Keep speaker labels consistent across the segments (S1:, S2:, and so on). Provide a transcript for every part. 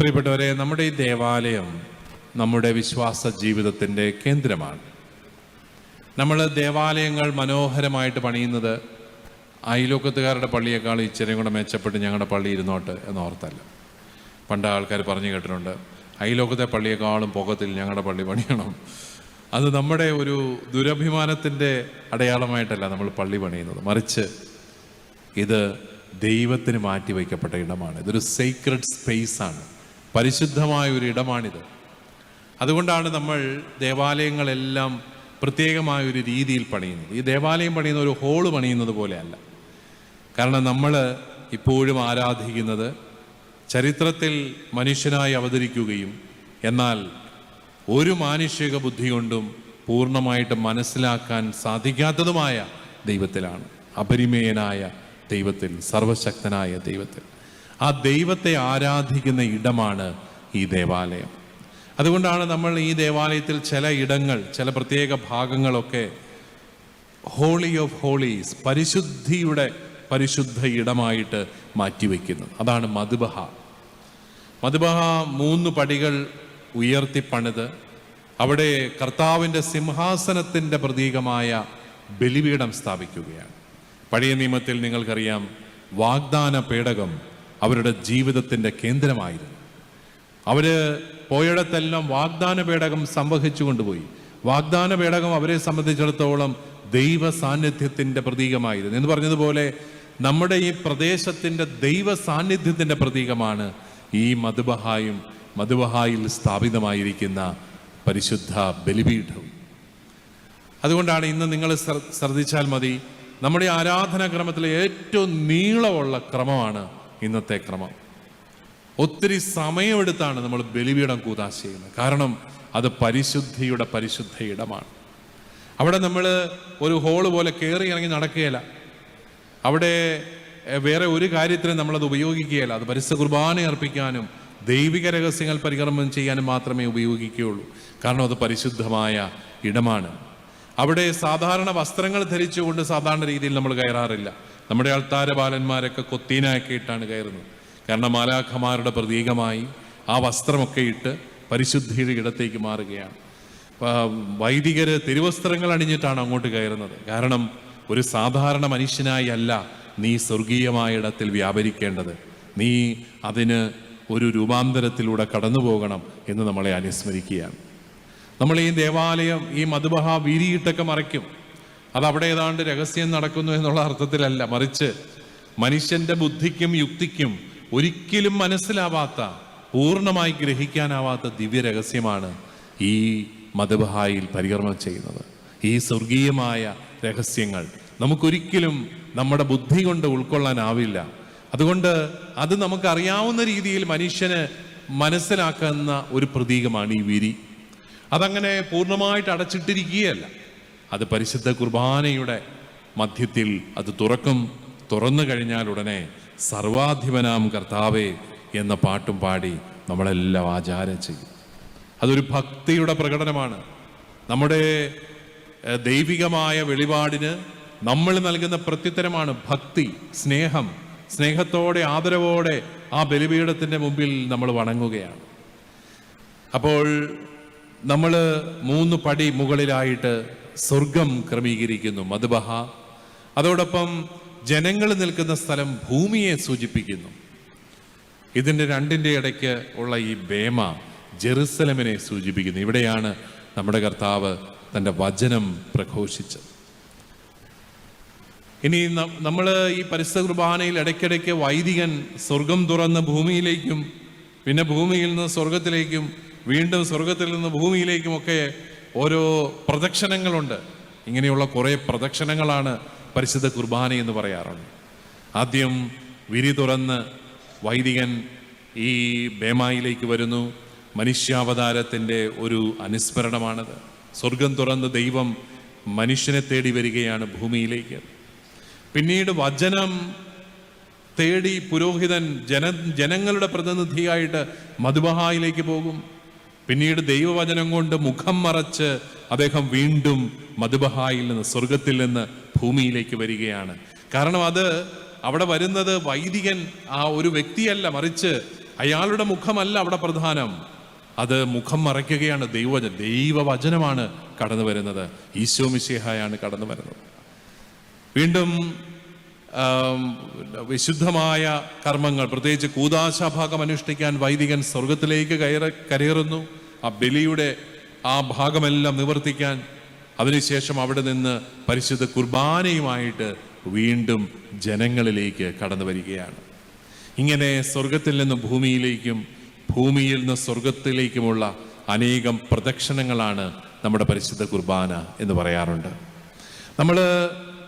S1: പ്രിയപ്പെട്ടവരെ നമ്മുടെ ഈ ദേവാലയം നമ്മുടെ വിശ്വാസ ജീവിതത്തിന്റെ കേന്ദ്രമാണ്. നമ്മൾ ദേവാലയങ്ങൾ മനോഹരമായിട്ട് പണിയുന്നത് അയലോക്കത്തുകാരുടെ പള്ളിയേക്കാൾ ഇച്ചിരി കൂടെ മെച്ചപ്പെട്ട് ഞങ്ങളുടെ പള്ളി ഇരുന്നോട്ട് എന്ന് എന്നോർത്തല്ല. പണ്ട് ആൾക്കാർ പറഞ്ഞു കേട്ടിട്ടുണ്ട് അയലോക്കത്തെ പള്ളിയേക്കാളും പുകത്തിൽ ഞങ്ങളുടെ പള്ളി പണിയണം. അത് നമ്മുടെ ഒരു ദുരഭിമാനത്തിന്റെ അടയാളമായിട്ടല്ല നമ്മൾ പള്ളി പണിയുന്നത്. മറിച്ച് ഇത് ദൈവത്തിന് മാറ്റി വയ്ക്കപ്പെട്ട ഇടമാണ്. ഇതൊരു സീക്രട്ട് സ്പേസ് ആണ്. പരിശുദ്ധമായ ഒരു ഇടമാണിത് അതുകൊണ്ടാണ് നമ്മൾ ദേവാലയങ്ങളെല്ലാം പ്രത്യേകമായ ഒരു രീതിയിൽ പണിയുന്നത്. ഈ ദേവാലയം പണിയുന്ന ഒരു ഹോൾ പണിയുന്നത് പോലെയല്ല. കാരണം നമ്മൾ ഇപ്പോഴും ആരാധിക്കുന്നത് ചരിത്രത്തിൽ മനുഷ്യനായി അവതരിക്കുകയും എന്നാൽ ഒരു മാനുഷിക ബുദ്ധി കൊണ്ടും പൂർണമായിട്ട് മനസ്സിലാക്കാൻ സാധിക്കാത്തതുമായ ദൈവത്തിലാണ്. അപരിമേയനായ ദൈവത്തിൽ സർവശക്തനായ ദൈവത്തിൽ. ആ ദൈവത്തെ ആരാധിക്കുന്ന ഇടമാണ് ഈ ദേവാലയം. അതുകൊണ്ടാണ് നമ്മൾ ഈ ദേവാലയത്തിൽ ചില ഇടങ്ങൾ ചില പ്രത്യേക ഭാഗങ്ങളൊക്കെ ഹോളി ഓഫ് ഹോളീസ് പരിശുദ്ധിയുടെ പരിശുദ്ധ ഇടമായിട്ട് മാറ്റിവെക്കുന്നത് അതാണ് മധുബഹ. മധുബഹ മൂന്ന് പടികൾ ഉയർത്തിപ്പണിത് അവിടെ കർത്താവിന്റെ സിംഹാസനത്തിന്റെ പ്രതീകമായ ബലിപീഠം സ്ഥാപിക്കുകയാണ്. പഴയ നിയമത്തിൽ നിങ്ങൾക്കറിയാം വാഗ്ദാന പേടകം അവരുടെ ജീവിതത്തിന്റെ കേന്ദ്രമായിരുന്നു. അവർ പോയിടത്തെല്ലാം വാഗ്ദാന പേടകം സംവഹിച്ചു കൊണ്ടുപോയി. വാഗ്ദാന പേടകം അവരെ സംബന്ധിച്ചിടത്തോളം ദൈവ സാന്നിധ്യത്തിന്റെ പ്രതീകമായിരുന്നു. എന്ന് പറഞ്ഞതുപോലെ നമ്മുടെ ഈ പ്രദേശത്തിന്റെ ദൈവ സാന്നിധ്യത്തിന്റെ പ്രതീകമാണ് ഈ മധുബഹായും മധുബഹായിൽ സ്ഥാപിതമായിരിക്കുന്ന പരിശുദ്ധ ബലിപീഠവും അതുകൊണ്ടാണ് ഇന്ന് നിങ്ങൾ ശ്രദ്ധിച്ചാൽ മതി നമ്മുടെ ആരാധനാക്രമത്തിലെ ഏറ്റവും നീളമുള്ള ക്രമമാണ് ഇന്നത്തെ ക്രമം. ഒത്തിരി സമയമെടുത്താണ് നമ്മൾ ബലിപീഠം കൂതാശ ചെയ്യുന്നത്. കാരണം അത് പരിശുദ്ധിയുടെ പരിശുദ്ധ ഇടമാണ്. അവിടെ നമ്മൾ ഒരു ഹോൾ പോലെ കയറി ഇറങ്ങി നടക്കുകയില്ല. അവിടെ വേറെ ഒരു കാര്യത്തിനും നമ്മളത് ഉപയോഗിക്കുകയില്ല. അത് പരിശുദ്ധ കുർബാന അർപ്പിക്കാനും ദൈവിക രഹസ്യങ്ങൾ പരികർമ്മം ചെയ്യാനും മാത്രമേ ഉപയോഗിക്കുകയുള്ളൂ. കാരണം അത് പരിശുദ്ധമായ ഇടമാണ്. അവിടെ സാധാരണ വസ്ത്രങ്ങൾ ധരിച്ചുകൊണ്ട് സാധാരണ രീതിയിൽ നമ്മൾ കയറാറില്ല. നമ്മുടെ അൾത്താര ബാലന്മാരൊക്കെ കൊത്തീനാക്കി ഇട്ടാണ് കയറുന്നത്. കാരണം മാലാഖമാരുടെ പ്രതീകമായി ആ വസ്ത്രമൊക്കെ ഇട്ട് പരിശുദ്ധിയുടെ ഇടത്തേക്ക് മാറുകയാണ്. വൈദികർ തിരുവസ്ത്രങ്ങൾ അണിഞ്ഞിട്ടാണ് അങ്ങോട്ട് കയറുന്നത്. കാരണം ഒരു സാധാരണ മനുഷ്യനായി അല്ല നീ സ്വർഗീയമായ ഇടത്തിൽ വ്യാപരിക്കേണ്ടത്. നീ അതിന് ഒരു രൂപാന്തരത്തിലൂടെ കടന്നു പോകണം എന്ന് നമ്മളെ അനുസ്മരിക്കുകയാണ്. നമ്മൾ ഈ ദേവാലയം ഈ മധുബഹ വിരിയിട്ടൊക്കെ മറയ്ക്കും. അതവിടെ ഏതാണ്ട് രഹസ്യം നടക്കുന്നു എന്നുള്ള അർത്ഥത്തിലല്ല. മറിച്ച് മനുഷ്യന്റെ ബുദ്ധിക്കും യുക്തിക്കും ഒരിക്കലും മനസ്സിലാവാത്ത പൂർണമായി ഗ്രഹിക്കാനാവാത്ത ദിവ്യ രഹസ്യമാണ് ഈ മധുബഹായിൽ പരികർമ്മം ചെയ്യുന്നത്. ഈ സ്വർഗീയമായ രഹസ്യങ്ങൾ നമുക്കൊരിക്കലും നമ്മുടെ ബുദ്ധി കൊണ്ട് ഉൾക്കൊള്ളാനാവില്ല. അതുകൊണ്ട് അത് നമുക്കറിയാവുന്ന രീതിയിൽ മനുഷ്യന് മനസ്സിലാക്കുന്ന ഒരു പ്രതീകമാണ് ഈ വിരി അതങ്ങനെ പൂർണമായിട്ട് അടച്ചിട്ടിരിക്കുകയല്ല. അത് പരിശുദ്ധ കുർബാനയുടെ മധ്യത്തിൽ അത് തുറക്കും. തുറന്നു കഴിഞ്ഞാൽ ഉടനെ സർവാധിപനാം കർത്താവേ എന്ന പാട്ടും പാടി നമ്മളെല്ലാം ആചാരം ചെയ്യും. അതൊരു ഭക്തിയുടെ പ്രകടനമാണ്. നമ്മുടെ ദൈവികമായ വെളിപാടിന് നമ്മൾ നൽകുന്ന പ്രത്യുത്തരമാണ് ഭക്തി സ്നേഹം. സ്നേഹത്തോടെ ആദരവോടെ ആ ബലിപീഠത്തിന്റെ മുമ്പിൽ നമ്മൾ വണങ്ങുകയാണ്. അപ്പോൾ നമ്മൾ മൂന്ന് പടി മുകളിലായിട്ട് സ്വർഗം ക്രമീകരിക്കുന്നു മധുബഹ. അതോടൊപ്പം ജനങ്ങൾ നിൽക്കുന്ന സ്ഥലം ഭൂമിയെ സൂചിപ്പിക്കുന്നു. ഇതിന്റെ രണ്ടിന്റെ ഇടയ്ക്ക് ഉള്ള ഈ ബേമ ജെറുസലമിനെ സൂചിപ്പിക്കുന്നു. ഇവിടെയാണ് നമ്മുടെ കർത്താവ് തന്റെ വചനം പ്രഘോഷിച്ചത്. ഇനി നമ്മൾ ഈ പരിസ്ഥിതി കുർബാനയിൽ ഇടയ്ക്കിടയ്ക്ക് വൈദികൻ സ്വർഗം തുറന്ന് ഭൂമിയിലേക്കും പിന്നെ ഭൂമിയിൽ നിന്ന് സ്വർഗത്തിലേക്കും വീണ്ടും സ്വർഗത്തിൽ നിന്ന് ഭൂമിയിലേക്കുമൊക്കെ ഓരോ പ്രദക്ഷിണങ്ങളുണ്ട്. ഇങ്ങനെയുള്ള കുറേ പ്രദക്ഷിണങ്ങളാണ് പരിശുദ്ധ കുർബാന എന്ന് പറയാറുണ്ട്. ആദ്യം വിരി തുറന്ന് വൈദികൻ ഈ ബേമായിലേക്ക് വരുന്നു. മനുഷ്യാവതാരത്തിന്റെ ഒരു അനുസ്മരണമാണത്. സ്വർഗം തുറന്ന് ദൈവം മനുഷ്യനെ തേടി വരികയാണ് ഭൂമിയിലേക്ക്. പിന്നീട് വചനം തേടി പുരോഹിതൻ ജന ജനങ്ങളുടെ പ്രതിനിധിയായിട്ട് മധുബഹായിലേക്ക് പോകും. പിന്നീട് ദൈവവചനം കൊണ്ട് മുഖം മറച്ച് അദ്ദേഹം വീണ്ടും മധുബഹായിൽ നിന്ന് സ്വർഗത്തിൽ നിന്ന് ഭൂമിയിലേക്ക് വരികയാണ്. കാരണം അത് അവിടെ വരുന്നത് വൈദികൻ ആ ഒരു വ്യക്തിയല്ല മറിച്ച് അയാളുടെ മുഖമല്ല അവിടെ പ്രധാനം. അത് മുഖം മറയ്ക്കുകയാണ് ദൈവവചനം ദൈവവചനമാണ് കടന്നു വരുന്നത്. ഈശോ മിശിഹായാണ് കടന്നു വരുന്നത്. വീണ്ടും വിശുദ്ധമായ കർമ്മങ്ങൾ പ്രത്യേകിച്ച് കൂതാശാഭാഗം അനുഷ്ഠിക്കാൻ വൈദികൻ സ്വർഗത്തിലേക്ക് കയറ കരയേറുന്നു. ആ ബലിയുടെ ആ ഭാഗമെല്ലാം നിവർത്തിക്കാൻ അതിനുശേഷം അവിടെ നിന്ന് പരിശുദ്ധ കുർബാനയുമായിട്ട് വീണ്ടും ജനങ്ങളിലേക്ക് കടന്നു വരികയാണ്. ഇങ്ങനെ സ്വർഗത്തിൽ നിന്ന് ഭൂമിയിലേക്കും ഭൂമിയിൽ നിന്ന് സ്വർഗത്തിലേക്കുമുള്ള അനേകം പ്രദക്ഷിണങ്ങളാണ് നമ്മുടെ പരിശുദ്ധ കുർബാന എന്ന് പറയാറുണ്ട്. നമ്മൾ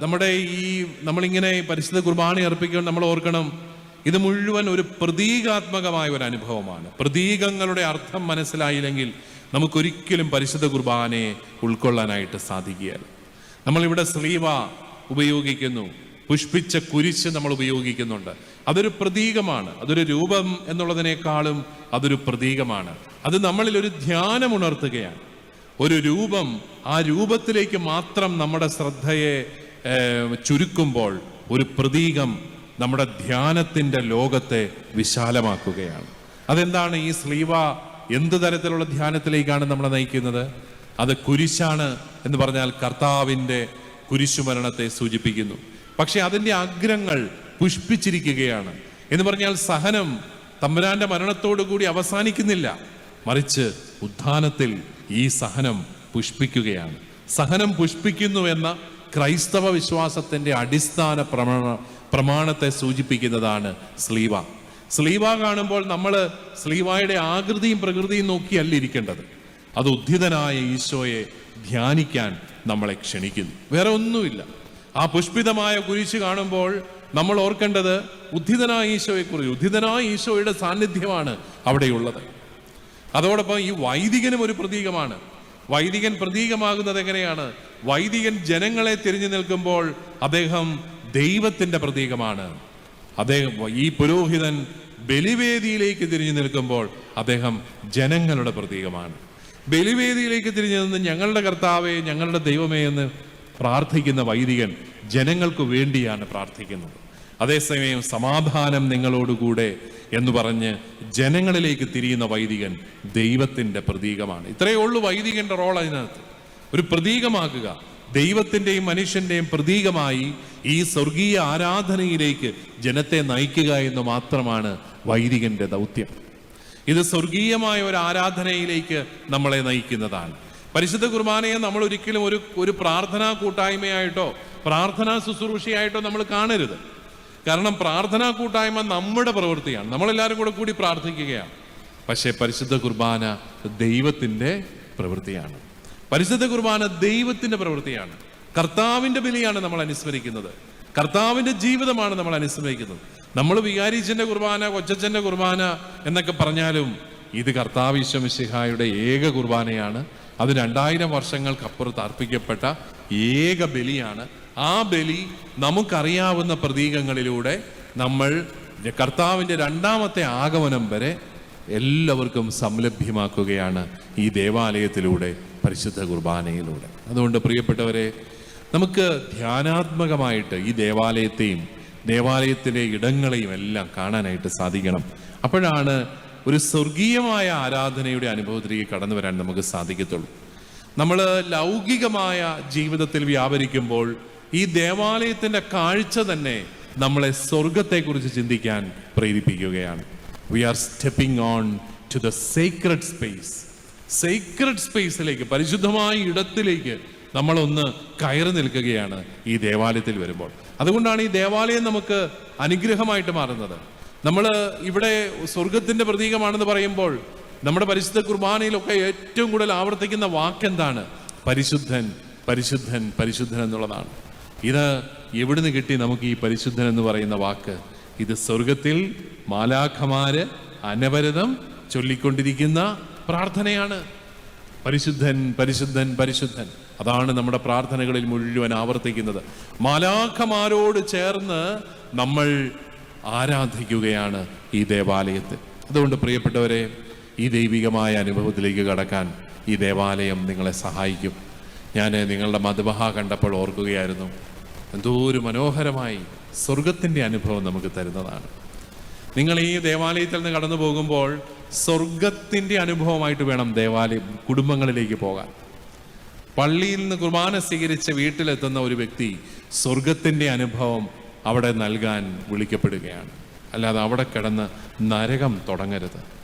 S1: നമ്മുടെ ഈ നമ്മളിങ്ങനെ പരിശുദ്ധ കുർബാന അർപ്പിക്കുമ്പോൾ നമ്മൾ ഓർക്കണം ഇത് മുഴുവൻ ഒരു പ്രതീകാത്മകമായ ഒരു അനുഭവമാണ്. പ്രതീകങ്ങളുടെ അർത്ഥം മനസ്സിലായില്ലെങ്കിൽ നമുക്കൊരിക്കലും പരിശുദ്ധ കുർബാനയെ ഉൾക്കൊള്ളാനായിട്ട് സാധിക്കുകയില്ല. നമ്മളിവിടെ സ്ലീവ ഉപയോഗിക്കുന്നു. പുഷ്പിച്ച കുരിശ് നമ്മൾ ഉപയോഗിക്കുന്നുണ്ട്. അതൊരു പ്രതീകമാണ്. അതൊരു രൂപം എന്നുള്ളതിനേക്കാളും അതൊരു പ്രതീകമാണ്. അത് നമ്മളിൽ ഒരു ധ്യാനം ഉണർത്തുകയാണ്. ഒരു രൂപം ആ രൂപത്തിലേക്ക് മാത്രം നമ്മുടെ ശ്രദ്ധയെ ചുരുക്കുമ്പോൾ ഒരു പ്രതീകം നമ്മുടെ ധ്യാനത്തിന്റെ ലോകത്തെ വിശാലമാക്കുകയാണ്. അതെന്താണ് ഈ സ്ലീവ എന്ത് തരത്തിലുള്ള ധ്യാനത്തിലേക്കാണ് നമ്മളെ നയിക്കുന്നത്? അത് കുരിശാണ് എന്ന് പറഞ്ഞാൽ കർത്താവിന്റെ കുരിശുമരണത്തെ സൂചിപ്പിക്കുന്നു. പക്ഷേ അതിന്റെ അഗ്രങ്ങൾ പുഷ്പിച്ചിരിക്കുകയാണ്. എന്ന് പറഞ്ഞാൽ സഹനം തമ്പുരാന്റെ മരണത്തോടു കൂടി അവസാനിക്കുന്നില്ല. മറിച്ച് ഉത്ഥാനത്തിൽ ഈ സഹനം പുഷ്പിക്കുകയാണ്. സഹനം പുഷ്പിക്കുന്നു എന്ന ക്രൈസ്തവ വിശ്വാസത്തിന്റെ അടിസ്ഥാന പ്രമാണ പ്രമാണത്തെ സൂചിപ്പിക്കുന്നതാണ് സ്ലീവ. സ്ലീവ കാണുമ്പോൾ നമ്മൾ സ്ലീവായുടെ ആകൃതിയും പ്രകൃതിയും നോക്കിയല്ല ഇരിക്കേണ്ടത്. അത് ഉദ്ധിതനായ ഈശോയെ ധ്യാനിക്കാൻ നമ്മളെ ക്ഷണിക്കുന്നു. വേറെ ഒന്നുമില്ല. ആ പുഷ്പിതമായ കുരിശ് കാണുമ്പോൾ നമ്മൾ ഓർക്കേണ്ടത് ഉദ്ധിതനായ ഈശോയെ കുറിച്ച് ഉദ്ധിതനായ ഈശോയുടെ സാന്നിധ്യമാണ് അവിടെയുള്ളത്. അതോടൊപ്പം ഈ വൈദികനും ഒരു പ്രതീകമാണ്. വൈദികൻ പ്രതീകമാകുന്നത് എങ്ങനെയാണ്? വൈദികൻ ജനങ്ങളെ തിരിഞ്ഞു നിൽക്കുമ്പോൾ അദ്ദേഹം ദൈവത്തിന്റെ പ്രതീകമാണ്. അദ്ദേഹം ഈ പുരോഹിതൻ ബലിവേദിയിലേക്ക് തിരിഞ്ഞു നിൽക്കുമ്പോൾ അദ്ദേഹം ജനങ്ങളുടെ പ്രതീകമാണ്. ബലിവേദിയിലേക്ക് തിരിഞ്ഞു നിന്ന് ഞങ്ങളുടെ കർത്താവേ ഞങ്ങളുടെ ദൈവമേ എന്ന് പ്രാർത്ഥിക്കുന്ന വൈദികൻ ജനങ്ങൾക്ക് വേണ്ടിയാണ് പ്രാർത്ഥിക്കുന്നത്. അതേസമയം സമാധാനം നിങ്ങളോടുകൂടെ എന്ന് പറഞ്ഞ് ജനങ്ങളിലേക്ക് തിരിയുന്ന വൈദികൻ ദൈവത്തിന്റെ പ്രതീകമാണ്. ഇത്രയേ ഉള്ളൂ വൈദികന്റെ റോൾ അതിനകത്ത്. ഒരു പ്രതീകമാക്കുക. ദൈവത്തിന്റെയും മനുഷ്യന്റെയും പ്രതീകമായി ഈ സ്വർഗീയ ആരാധനയിലേക്ക് ജനത്തെ നയിക്കുക എന്ന് മാത്രമാണ് വൈദികന്റെ ദൗത്യം. ഇത് സ്വർഗീയമായ ഒരു ആരാധനയിലേക്ക് നമ്മളെ നയിക്കുന്നതാണ്. പരിശുദ്ധ കുർബാനയെ നമ്മൾ ഒരിക്കലും ഒരു ഒരു പ്രാർത്ഥനാ കൂട്ടായ്മയായിട്ടോ പ്രാർത്ഥനാ ശുശ്രൂഷയായിട്ടോ നമ്മൾ കാണരുത്. കാരണം പ്രാർത്ഥനാ കൂട്ടായ്മ നമ്മുടെ പ്രവൃത്തിയാണ്. നമ്മളെല്ലാവരും കൂടെ കൂടി പ്രാർത്ഥിക്കുകയാണ്. പക്ഷേ പരിശുദ്ധ കുർബാന ദൈവത്തിന്റെ പ്രവൃത്തിയാണ്. പരിശുദ്ധ കുർബാന ദൈവത്തിന്റെ പ്രവൃത്തിയാണ്. കർത്താവിന്റെ ബലിയാണ് നമ്മൾ അനുസ്മരിക്കുന്നത്. കർത്താവിന്റെ ജീവിതമാണ് നമ്മൾ അനുസ്മരിക്കുന്നത്. നമ്മൾ വികാരിച്ചന്റെ കുർബാന കൊച്ചച്ഛന്റെ കുർബാന എന്നൊക്കെ പറഞ്ഞാലും ഇത് കർത്താവ് ഈശ്വമിശിഹായുടെ ഏക കുർബാനയാണ്. അത് രണ്ടായിരം വർഷങ്ങൾക്കപ്പുറത്ത് അർപ്പിക്കപ്പെട്ട ഏക ബലിയാണ്. ആ ബലി നമുക്കറിയാവുന്ന പ്രതീകങ്ങളിലൂടെ നമ്മൾ കർത്താവിന്റെ രണ്ടാമത്തെ ആഗമനം വരെ എല്ലാവർക്കും സംലഭ്യമാക്കുകയാണ് ഈ ദേവാലയത്തിലൂടെ. പരിശുദ്ധ കുർബാനയിലൂടെ. അതുകൊണ്ട് പ്രിയപ്പെട്ടവരെ നമുക്ക് ധ്യാനാത്മകമായിട്ട് ഈ ദേവാലയത്തെയും ദേവാലയത്തിലെ ഇടങ്ങളെയും എല്ലാം കാണാനായിട്ട് സാധിക്കണം. അപ്പോഴാണ് ഒരു സ്വർഗീയമായ ആരാധനയുടെ അനുഭവത്തിലേക്ക് കടന്നു വരാൻ നമുക്ക് സാധിക്കത്തുള്ളൂ. നമ്മൾ ലൗകികമായ ജീവിതത്തിൽ വ്യാപരിക്കുമ്പോൾ ഈ ദേവാലയത്തിന്റെ കാഴ്ച തന്നെ നമ്മളെ സ്വർഗത്തെക്കുറിച്ച് ചിന്തിക്കാൻ പ്രേരിപ്പിക്കുകയാണ്. We are stepping on to the secret space secret സ്പേസിലേക്ക് പരിശുദ്ധമായ ഇടത്തിലേക്ക് നമ്മളൊന്ന് കയറി നിൽക്കുകയാണ് ഈ ദേവാലയത്തിൽ വരുമ്പോൾ. അതുകൊണ്ടാണ് ഈ ദേവാലയം നമുക്ക് അനുഗ്രഹമായിട്ട് മാറുന്നത്. നമ്മൾ ഇവിടെ സ്വർഗത്തിന്റെ പ്രതീകമാണെന്ന് പറയുമ്പോൾ നമ്മുടെ പരിശുദ്ധ കുർബാനയിലൊക്കെ ഏറ്റവും കൂടുതൽ ആവർത്തിക്കുന്ന വാക്കെന്താണ്? പരിശുദ്ധൻ പരിശുദ്ധൻ പരിശുദ്ധൻ എന്നുള്ളതാണ്. ഇത് എവിടുന്ന് കിട്ടി നമുക്ക് ഈ പരിശുദ്ധൻ എന്ന് പറയുന്ന വാക്ക്? ഇത് സ്വർഗത്തിൽ മാലാഖമാര് അനവരതം ചൊല്ലിക്കൊണ്ടിരിക്കുന്ന പ്രാർത്ഥനയാണ്. പരിശുദ്ധൻ പരിശുദ്ധൻ പരിശുദ്ധൻ. അതാണ് നമ്മുടെ പ്രാർത്ഥനകളിൽ മുഴുവൻ ആവർത്തിക്കുന്നത്. മാലാഖമാരോട് ചേർന്ന് നമ്മൾ ആരാധിക്കുകയാണ് ഈ ദേവാലയത്തിൽ. അതുകൊണ്ട് പ്രിയപ്പെട്ടവരെ ഈ ദൈവികമായ അനുഭവത്തിലേക്ക് കടക്കാൻ ഈ ദേവാലയം നിങ്ങളെ സഹായിക്കും. ഞാൻ നിങ്ങളുടെ മധുബഹ കണ്ടപ്പോൾ ഓർക്കുകയായിരുന്നു എന്തോ ഒരു മനോഹരമായി സ്വർഗത്തിന്റെ അനുഭവം നമുക്ക് തരുന്നതാണ്. നിങ്ങൾ ഈ ദേവാലയത്തിൽ നിന്ന് കടന്നു പോകുമ്പോൾ സ്വർഗത്തിന്റെ അനുഭവമായിട്ട് വേണം ദേവാലയം കുടുംബങ്ങളിലേക്ക് പോകാൻ. പള്ളിയിൽ നിന്ന് കുർബാന സ്വീകരിച്ച വീട്ടിലെത്തുന്ന ഒരു വ്യക്തി സ്വർഗത്തിന്റെ അനുഭവം അവിടെ നൽകാൻ വിളിക്കപ്പെടുകയാണ്. അല്ലാതെ അവിടെ കിടന്ന് നരകം തുടങ്ങരുത്.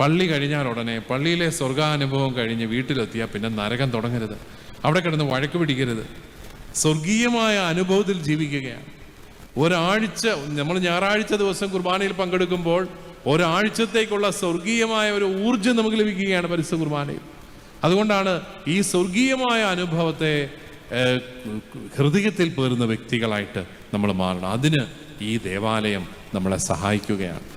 S1: പള്ളി കഴിഞ്ഞാൽ ഉടനെ പള്ളിയിലെ സ്വർഗാനുഭവം കഴിഞ്ഞ് വീട്ടിലെത്തിയാൽ പിന്നെ നരകം തുടങ്ങരുത്. അവിടെ കിടന്ന് വഴക്ക് പിടിക്കരുത്. സ്വർഗീയമായ അനുഭവത്തിൽ ജീവിക്കുകയാണ്. ഒരാഴ്ച നമ്മൾ ഞായറാഴ്ച ദിവസം കുർബാനയിൽ പങ്കെടുക്കുമ്പോൾ ഒരാഴ്ചത്തേക്കുള്ള സ്വർഗീയമായ ഒരു ഊർജം നമുക്ക് ലഭിക്കുകയാണ് പരിശുദ്ധ കുർബാനയിൽ. അതുകൊണ്ടാണ് ഈ സ്വർഗീയമായ അനുഭവത്തെ ഹൃദയത്തിൽ പേരുന്ന വ്യക്തികളായിട്ട് നമ്മൾ മാറണം. അതിന് ഈ ദേവാലയം നമ്മളെ സഹായിക്കുകയാണ്.